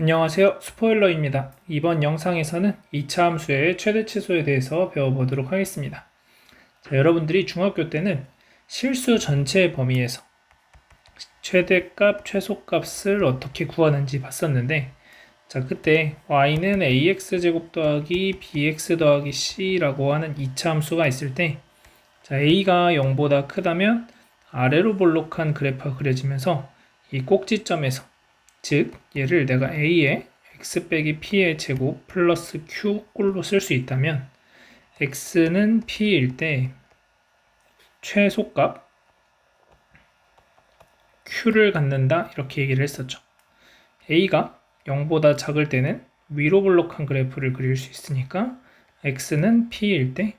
안녕하세요. 스포일러입니다. 이번 영상에서는 2차 함수의 최대 치수에 대해서 배워보도록 하겠습니다. 자, 여러분들이 중학교 때는 실수 전체 범위에서 최대값, 최소값을 어떻게 구하는지 봤었는데 자, 그때 y는 ax제곱 더하기 bx 더하기 c라고 하는 2차 함수가 있을 때 자, a가 0보다 크다면 아래로 볼록한 그래프가 그려지면서 이 꼭지점에서 즉 얘를 내가 a의 x 빼기 p의 제곱 플러스 q 꼴로 쓸 수 있다면 x는 p일 때 최소값 q를 갖는다 이렇게 얘기를 했었죠. a가 0보다 작을 때는 위로 볼록한 그래프를 그릴 수 있으니까 x는 p일 때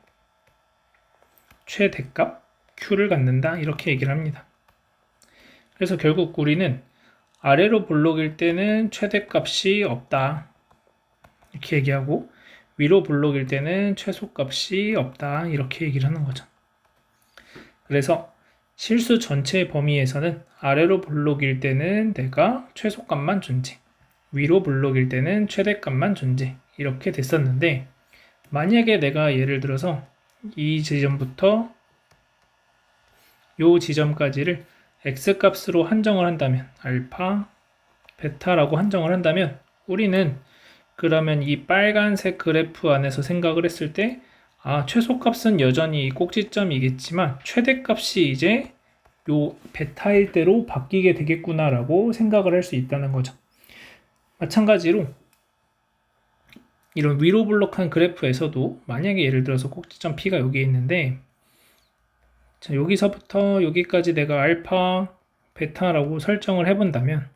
최대값 q를 갖는다 이렇게 얘기를 합니다. 그래서 결국 우리는 아래로 볼록일 때는 최대값이 없다. 이렇게 얘기하고 위로 볼록일 때는 최소값이 없다. 이렇게 얘기를 하는 거죠. 그래서 실수 전체 범위에서는 아래로 볼록일 때는 내가 최소값만 존재, 위로 볼록일 때는 최대값만 존재. 이렇게 됐었는데 만약에 내가 예를 들어서 이 지점부터 요 지점까지를 x값으로 한정을 한다면 알파, 베타라고 한정을 한다면 우리는 그러면 이 빨간색 그래프 안에서 생각을 했을 때 아, 최소값은 여전히 꼭지점이겠지만 최대값이 이제 요 베타일 대로 바뀌게 되겠구나라고 생각을 할 수 있다는 거죠. 마찬가지로 이런 위로 블록한 그래프에서도 만약에 예를 들어서 꼭지점 P가 여기에 있는데 자, 여기서부터 여기까지 내가 알파, 베타라고 설정을 해본다면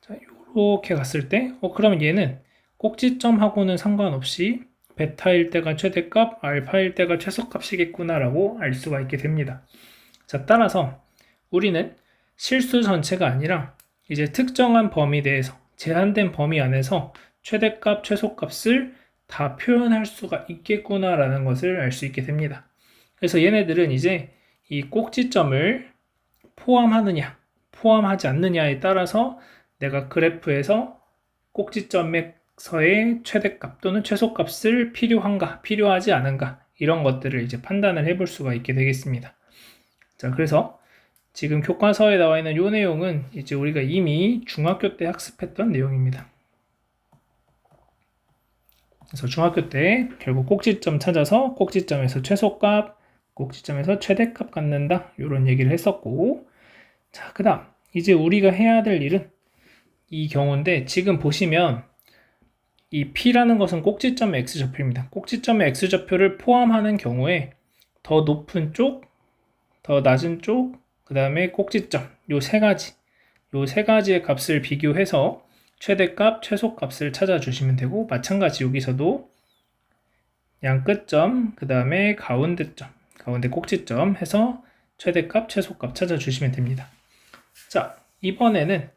자, 이렇게 갔을 때 어, 그러면 얘는 꼭지점하고는 상관없이 베타일 때가 최대값, 알파일 때가 최소값이겠구나라고 알 수가 있게 됩니다. 자, 따라서 우리는 실수 전체가 아니라 이제 특정한 범위 내에서 제한된 범위 안에서 최대값, 최소값을 다 표현할 수가 있겠구나라는 것을 알 수 있게 됩니다. 그래서 얘네들은 이제 이 꼭지점을 포함하느냐, 포함하지 않느냐에 따라서 내가 그래프에서 꼭지점에서의 최대값 또는 최소값을 필요한가, 필요하지 않은가 이런 것들을 이제 판단을 해볼 수가 있게 되겠습니다. 자, 그래서 지금 교과서에 나와 있는 이 내용은 이제 우리가 이미 중학교 때 학습했던 내용입니다. 그래서 중학교 때 결국 꼭지점 찾아서 꼭지점에서 최소값, 꼭지점에서 최대값 갖는다. 이런 얘기를 했었고. 자 그 다음. 이제 우리가 해야 될 일은 이 경우인데 지금 보시면 이 P라는 것은 꼭지점 X좌표입니다. 꼭지점의 X좌표를 포함하는 경우에 더 높은 쪽, 더 낮은 쪽, 그 다음에 꼭지점. 요 세 가지. 요 세 가지의 값을 비교해서 최대값, 최소값을 찾아주시면 되고 마찬가지 여기서도 양끝점, 그 다음에 가운데점 가운데 꼭지점 해서 최대값, 최소값 찾아주시면 됩니다. 자, 이번에는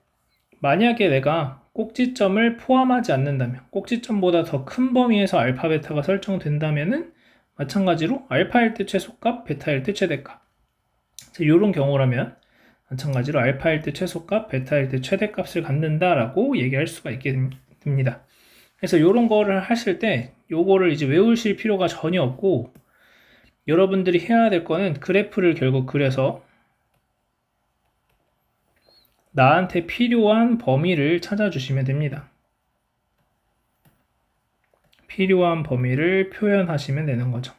만약에 내가 꼭지점을 포함하지 않는다면, 꼭지점보다 더 큰 범위에서 알파, 베타가 설정된다면은 마찬가지로 알파일 때 최소값, 베타일 때 최대값. 이런 경우라면 마찬가지로 알파일 때 최소값, 베타일 때 최대값을 갖는다라고 얘기할 수가 있게 됩니다. 그래서 이런 거를 하실 때 요거를 이제 외우실 필요가 전혀 없고 여러분들이 해야 될 거는 그래프를 결국 그려서 나한테 필요한 범위를 찾아주시면 됩니다. 필요한 범위를 표현하시면 되는 거죠.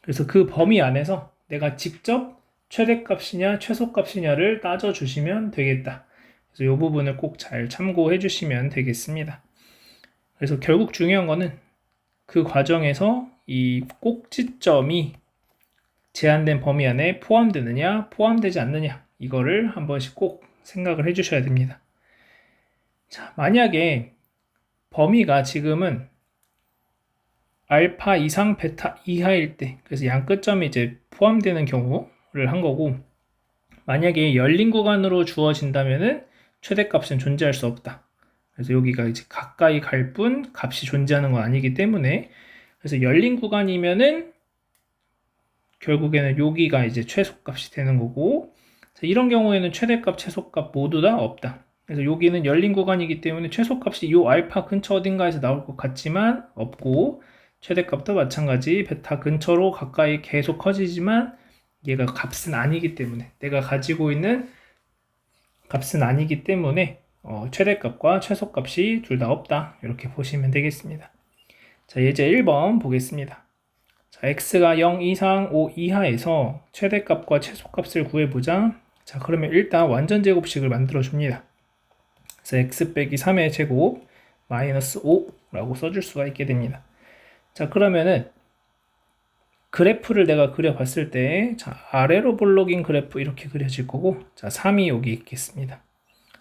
그래서 그 범위 안에서 내가 직접 최대값이냐 최소값이냐를 따져주시면 되겠다. 그래서 이 부분을 꼭 잘 참고해 주시면 되겠습니다. 그래서 결국 중요한 거는 그 과정에서 이 꼭지점이 제한된 범위 안에 포함되느냐, 포함되지 않느냐, 이거를 한 번씩 꼭 생각을 해 주셔야 됩니다. 자, 만약에 범위가 지금은 알파 이상 베타 이하일 때, 그래서 양끝점이 이제 포함되는 경우를 한 거고, 만약에 열린 구간으로 주어진다면은 최대값은 존재할 수 없다. 그래서 여기가 이제 가까이 갈 뿐 값이 존재하는 건 아니기 때문에 그래서 열린 구간이면은 결국에는 여기가 이제 최소값이 되는 거고 이런 경우에는 최대값, 최소값 모두 다 없다. 그래서 여기는 열린 구간이기 때문에 최소값이 요 알파 근처 어딘가에서 나올 것 같지만 없고 최대값도 마찬가지 베타 근처로 가까이 계속 커지지만 얘가 값은 아니기 때문에 내가 가지고 있는 값은 아니기 때문에 어, 최대값과 최소값이 둘 다 없다 이렇게 보시면 되겠습니다. 자 예제 1번 보겠습니다. 자 x가 0 이상 5 이하에서 최대값과 최소값을 구해보자. 자 그러면 일단 완전 제곱식을 만들어 줍니다. 그래서 x 빼기 3의 제곱 마이너스 5라고 써줄 수가 있게 됩니다. 자 그러면은 그래프를 내가 그려봤을 때 자, 아래로 볼록인 그래프 이렇게 그려질 거고 자 3이 여기 있겠습니다.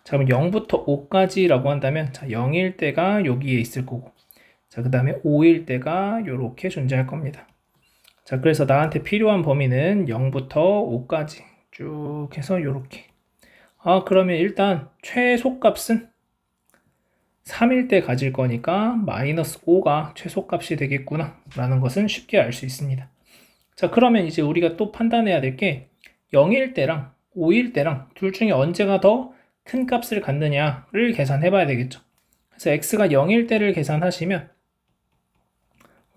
자 그럼 0부터 5까지라고 한다면 자 0일 때가 여기에 있을 거고 자 그 다음에 5일 때가 이렇게 존재할 겁니다. 자 그래서 나한테 필요한 범위는 0부터 5까지 쭉 해서 이렇게 아 그러면 일단 최소값은 3일 때 가질 거니까 마이너스 5가 최소값이 되겠구나 라는 것은 쉽게 알 수 있습니다. 자 그러면 이제 우리가 또 판단해야 될 게 0일 때랑 5일 때랑 둘 중에 언제가 더 큰 값을 갖느냐를 계산해 봐야 되겠죠. 그래서 x가 0일 때를 계산하시면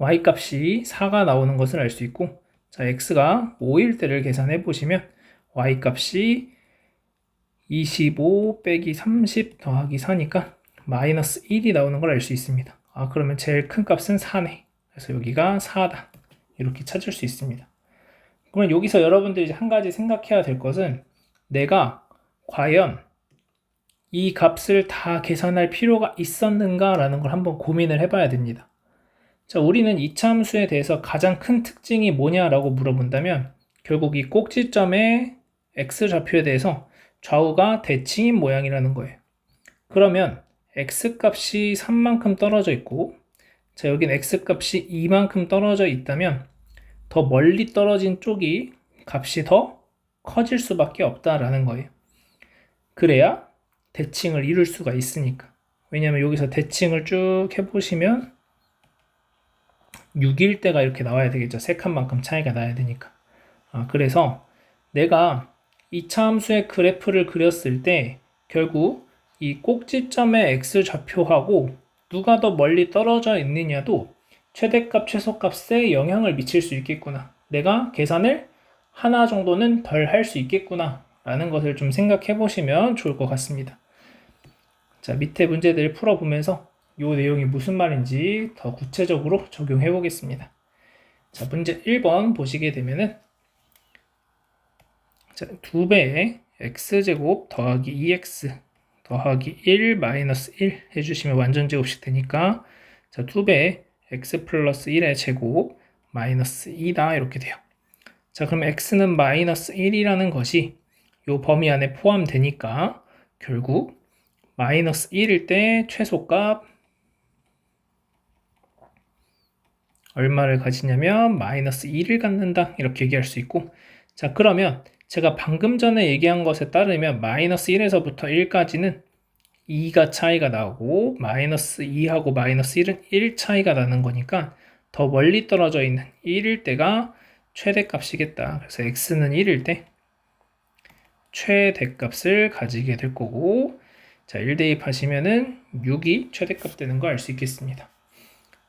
y 값이 4가 나오는 것을 알 수 있고 자 x가 5일 때를 계산해 보시면 y 값이 25 빼기 30 더하기 4니까 마이너스 1이 나오는 걸 알 수 있습니다. 아, 그러면 제일 큰 값은 4네. 그래서 여기가 4다. 이렇게 찾을 수 있습니다. 그러면 여기서 여러분들이 한 가지 생각해야 될 것은 내가 과연 이 값을 다 계산할 필요가 있었는가라는 걸 한번 고민을 해봐야 됩니다. 자, 우리는 이차함수에 대해서 가장 큰 특징이 뭐냐라고 물어본다면 결국 이 꼭지점의 x좌표에 대해서 좌우가 대칭인 모양이라는 거예요. 그러면 x값이 3만큼 떨어져 있고 자 여긴 x값이 2만큼 떨어져 있다면 더 멀리 떨어진 쪽이 값이 더 커질 수밖에 없다라는 거예요. 그래야 대칭을 이룰 수가 있으니까. 왜냐하면 여기서 대칭을 쭉 해보시면 6일 때가 이렇게 나와야 되겠죠. 세 칸만큼 차이가 나야 되니까. 아, 그래서 내가 이차 함수의 그래프를 그렸을 때 결국 이 꼭지점의 x 좌표하고 누가 더 멀리 떨어져 있느냐도 최대값, 최소값에 영향을 미칠 수 있겠구나. 내가 계산을 하나 정도는 덜 할 수 있겠구나. 라는 것을 좀 생각해 보시면 좋을 것 같습니다. 자, 밑에 문제들을 풀어보면서 이 내용이 무슨 말인지 더 구체적으로 적용해 보겠습니다. 자, 문제 1번 보시게 되면은 자, 2배의 x제곱 더하기 2x 더하기 1 마이너스 1 해주시면 완전 제곱식 되니까 자 2배 x 플러스 1의 제곱 마이너스 2다 이렇게 돼요. 자 그럼 x는 마이너스 1이라는 것이 이 범위 안에 포함되니까 결국 마이너스 1일 때 최소값 얼마를 가지냐면 마이너스 1을 갖는다 이렇게 얘기할 수 있고 자 그러면 제가 방금 전에 얘기한 것에 따르면 마이너스 1에서부터 1까지는 2가 차이가 나고 마이너스 2하고 마이너스 1은 1 차이가 나는 거니까 더 멀리 떨어져 있는 1일 때가 최대값이겠다. 그래서 x는 1일 때 최대값을 가지게 될 거고 자, 1 대입하시면은 6이 최대값 되는 거 알 수 있겠습니다.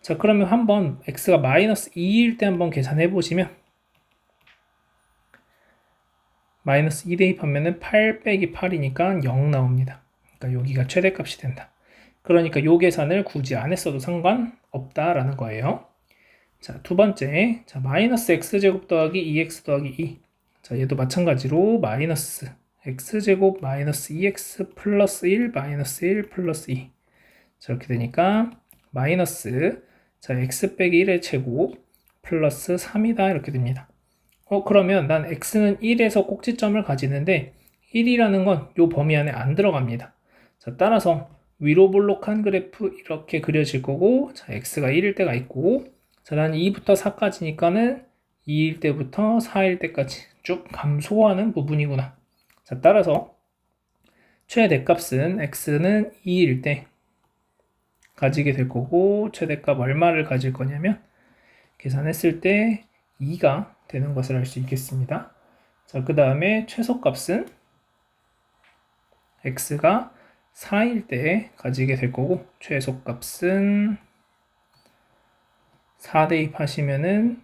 자, 그러면 한번 x가 마이너스 2일 때 한번 계산해 보시면 마이너스 2 대입하면은 8 빼기 8이니까 0 나옵니다. 그러니까 여기가 최대값이 된다. 그러니까 요 계산을 굳이 안 했어도 상관없다라는 거예요. 자, 두 번째. 자, 마이너스 x제곱 더하기 2x 더하기 2. 자, 얘도 마찬가지로 마이너스 x제곱 마이너스 2x 플러스 1 마이너스 1 플러스 2. 자, 이렇게 되니까 마이너스 자, x 빼기 1의 제곱 플러스 3이다 이렇게 됩니다. 어, 그러면 난 x는 1에서 꼭지점을 가지는데 1이라는 건이 범위 안에 안 들어갑니다. 자, 따라서 위로 볼록한 그래프 이렇게 그려질 거고, 자, x가 1일 때가 있고, 자, 난 2부터 4까지니까는 2일 때부터 4일 때까지 쭉 감소하는 부분이구나. 자, 따라서 최대값은 x는 2일 때 가지게 될 거고, 최대값 얼마를 가질 거냐면, 계산했을 때 2가 되는 것을 알 수 있겠습니다. 자, 그 다음에 최소값은 x가 4일 때 가지게 될 거고 최소값은 4 대입하시면은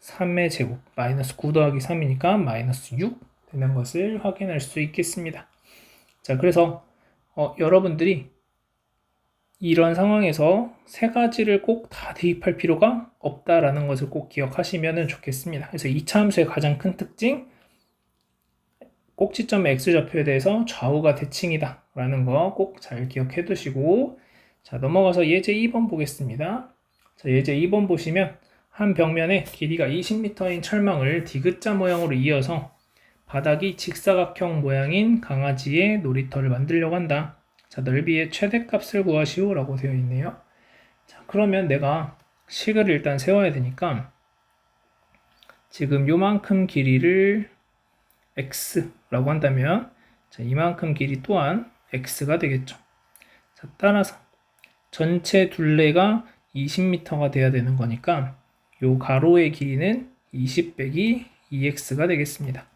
3의 제곱 마이너스 9 더하기 3이니까 마이너스 6 되는 것을 확인할 수 있겠습니다. 자 그래서 어, 여러분들이 이런 상황에서 세 가지를 꼭 다 대입할 필요가 없다라는 것을 꼭 기억하시면 좋겠습니다. 그래서 이차 함수의 가장 큰 특징 꼭지점의 x좌표에 대해서 좌우가 대칭이다 라는 거 꼭 잘 기억해 두시고 자 넘어가서 예제 2번 보겠습니다. 자 예제 2번 보시면 한 벽면에 길이가 20m인 철망을 디귿자 모양으로 이어서 바닥이 직사각형 모양인 강아지의 놀이터를 만들려고 한다. 자, 넓이의 최대값을 구하시오 라고 되어 있네요. 자, 그러면 내가 식을 일단 세워야 되니까 지금 요만큼 길이를 x라고 한다면 자, 이만큼 길이 또한 x가 되겠죠. 자, 따라서 전체 둘레가 20m가 돼야 되는 거니까 요 가로의 길이는 20 빼기 2x가 되겠습니다.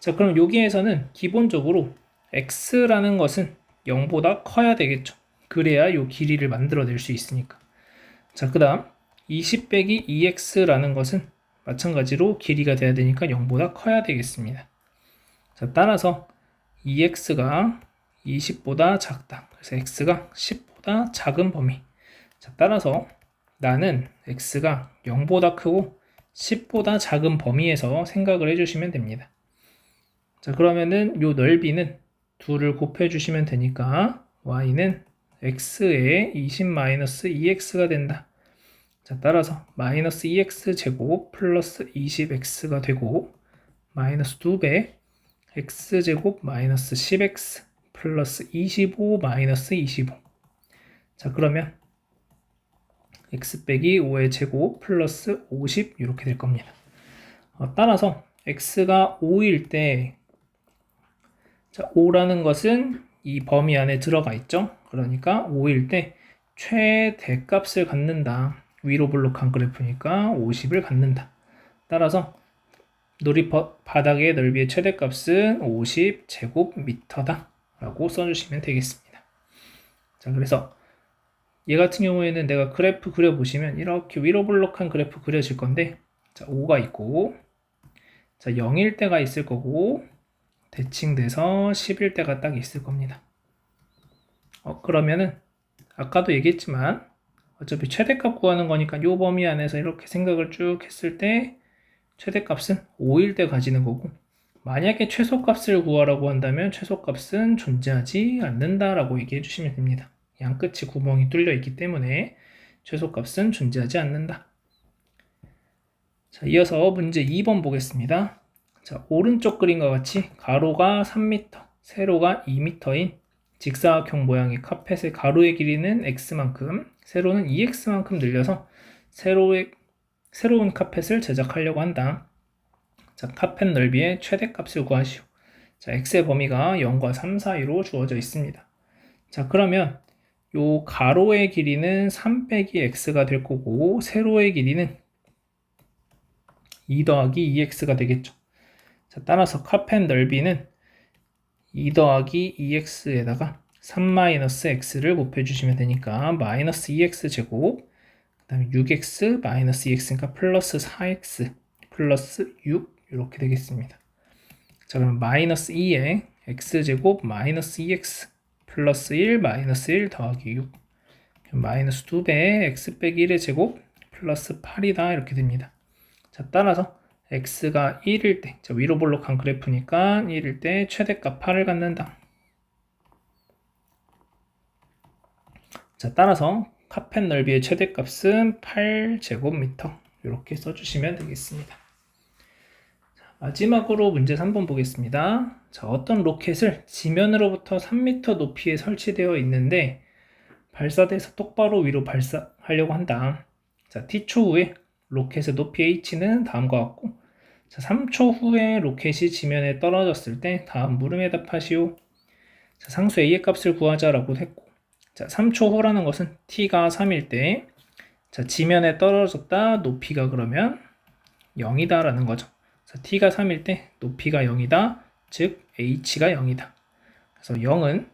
자, 그럼 여기에서는 기본적으로 x라는 것은 0보다 커야 되겠죠. 그래야 요 길이를 만들어낼 수 있으니까. 자, 그 다음 20 빼기 2x라는 것은 마찬가지로 길이가 돼야 되니까 0보다 커야 되겠습니다. 자, 따라서 2x가 20보다 작다. 그래서 x가 10보다 작은 범위. 자, 따라서 나는 x가 0보다 크고 10보다 작은 범위에서 생각을 해주시면 됩니다. 자, 그러면은 요 넓이는 2를 곱해주시면 되니까 y는 x에 20-2x가 된다. 자, 따라서 마이너스 2x 제곱 플러스 20x가 되고 마이너스 2배 x 제곱 마이너스 10x 플러스 25 마이너스 25. 자, 그러면 x 빼기 5의 제곱 플러스 50 이렇게 될 겁니다. 어, 따라서 x가 5일 때 자, 5라는 것은 이 범위 안에 들어가 있죠. 그러니까 5일 때 최대값을 갖는다. 위로 블록한 그래프니까 50을 갖는다. 따라서 놀이 바닥의 넓이의 최대값은 50 제곱미터다. 라고 써주시면 되겠습니다. 자, 그래서 얘 같은 경우에는 내가 그래프 그려보시면 이렇게 위로 블록한 그래프 그려질 건데 자, 5가 있고 자, 0일 때가 있을 거고 대칭돼서 10일 때가 딱 있을 겁니다. 어, 그러면은 아까도 얘기했지만 어차피 최대값 구하는 거니까 요 범위 안에서 이렇게 생각을 쭉 했을 때 최대값은 5일 때 가지는 거고 만약에 최소값을 구하라고 한다면 최소값은 존재하지 않는다라고 얘기해 주시면 됩니다. 양끝이 구멍이 뚫려 있기 때문에 최소값은 존재하지 않는다. 자, 이어서 문제 2번 보겠습니다. 자, 오른쪽 그림과 같이 가로가 3m, 세로가 2m인 직사각형 모양의 카펫의 가로의 길이는 x만큼, 세로는 2x만큼 늘려서 세로의, 새로운 카펫을 제작하려고 한다. 자, 카펫 넓이의 최대값을 구하시오. 자, x의 범위가 0과 3 사이로 주어져 있습니다. 자, 그러면 요 가로의 길이는 3 빼기 x가 될 거고 세로의 길이는 2 더하기 2x가 되겠죠. 자, 따라서 카펫 넓이는 2 더하기 2x에다가 3-x를 곱해주시면 되니까 마이너스 2x 제곱 그 다음에 6x 마이너스 2x니까 플러스 4x 플러스 6 이렇게 되겠습니다. 자 그럼 마이너스 2에 x제곱 마이너스 2x 플러스 1 마이너스 1 더하기 6 마이너스 2배 x 빼기 1의 제곱 플러스 8이다 이렇게 됩니다. 자 따라서 x가 1일 때 자, 위로 볼록한 그래프니까 1일 때 최대값 8을 갖는다. 자 따라서 카펫 넓이의 최대값은 8제곱미터 이렇게 써주시면 되겠습니다. 마지막으로 문제 3번 보겠습니다. 자, 어떤 로켓을 지면으로부터 3m 높이에 설치되어 있는데 발사돼서 똑바로 위로 발사하려고 한다. 자, t초 후에 로켓의 높이 h는 다음과 같고 자, 3초 후에 로켓이 지면에 떨어졌을 때 다음 물음에 답하시오. 자, 상수 a의 값을 구하자라고 했고 자, 3초 후라는 것은 t가 3일 때 자, 지면에 떨어졌다 높이가 그러면 0이다라는 거죠. 자, t가 3일 때 높이가 0이다. 즉 h가 0이다. 그래서 0은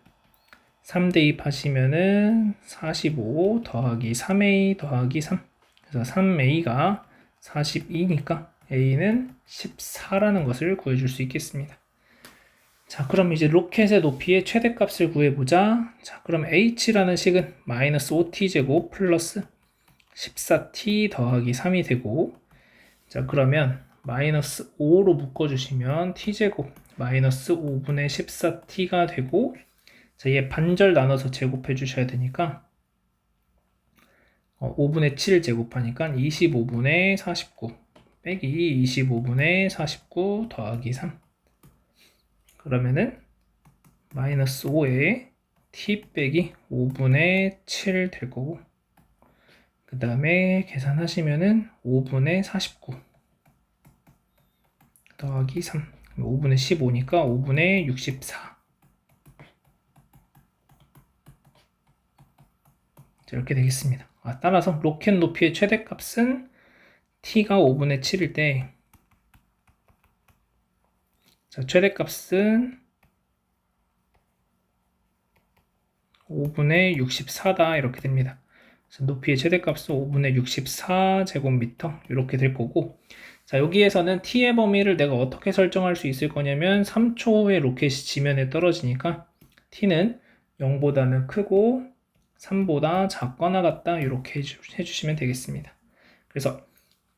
3 대입하시면은 45 더하기 3a 더하기 3. 그래서 3a가 42니까 a는 14라는 것을 구해줄 수 있겠습니다. 자, 그럼 이제 로켓의 높이의 최대값을 구해보자. 자, 그럼 h라는 식은 마이너스 5t 제곱 플러스 14t 더하기 3이 되고, 자, 그러면 마이너스 5로 묶어주시면 t제곱 마이너스 5분의 14t가 되고, 자, 얘 반절 나눠서 제곱해 주셔야 되니까, 어, 5분의 7 제곱하니까 25분의 49 빼기 25분의 49 더하기 3. 그러면은 마이너스 5에 t 빼기 5분의 7 될 거고 그 다음에 계산하시면은 5분의 49 더하기 3 5분의 15니까 5분의 64 자, 이렇게 되겠습니다. 아, 따라서 로켓 높이의 최대값은 t가 5분의 7일 때 자, 최대값은 5분의 64다 이렇게 됩니다. 그래서 높이의 최대값은 5분의 64 제곱미터 이렇게 될 거고 자 여기에서는 t의 범위를 내가 어떻게 설정할 수 있을 거냐면 3초 후에 로켓이 지면에 떨어지니까 t는 0보다는 크고 3보다 작거나 같다 이렇게 해주, 해주시면 되겠습니다. 그래서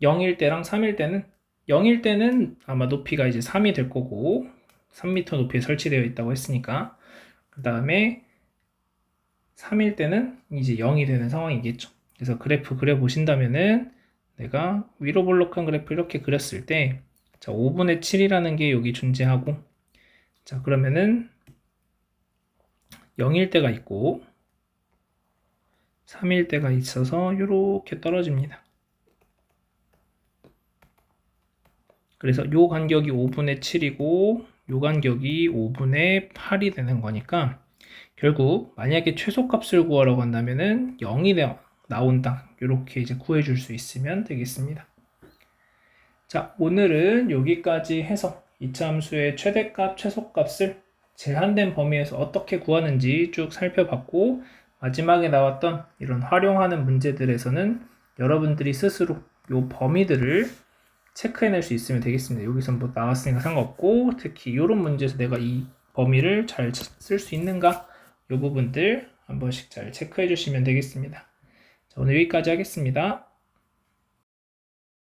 0일 때랑 3일 때는 0일 때는 아마 높이가 이제 3이 될 거고 3m 높이에 설치되어 있다고 했으니까 그 다음에 3일 때는 이제 0이 되는 상황이겠죠. 그래서 그래프 그려 보신다면은 내가 위로 볼록한 그래프 이렇게 그렸을 때 자, 5분의 7이라는 게 여기 존재하고 자, 그러면은 0일 때가 있고 3일 때가 있어서 이렇게 떨어집니다. 그래서 요 간격이 5분의 7이고 요 간격이 5분의 8이 되는 거니까 결국 만약에 최소값을 구하라고 한다면은 0이 나온다. 이렇게 이제 구해줄 수 있으면 되겠습니다. 자, 오늘은 여기까지 해서 이차 함수의 최대값, 최소값을 제한된 범위에서 어떻게 구하는지 쭉 살펴봤고 마지막에 나왔던 이런 활용하는 문제들에서는 여러분들이 스스로 요 범위들을 체크해낼 수 있으면 되겠습니다. 여기서 뭐 나왔으니까 상관없고 특히 이런 문제에서 내가 이 범위를 잘 쓸 수 있는가 이 부분들 한 번씩 잘 체크해 주시면 되겠습니다. 자, 오늘 여기까지 하겠습니다.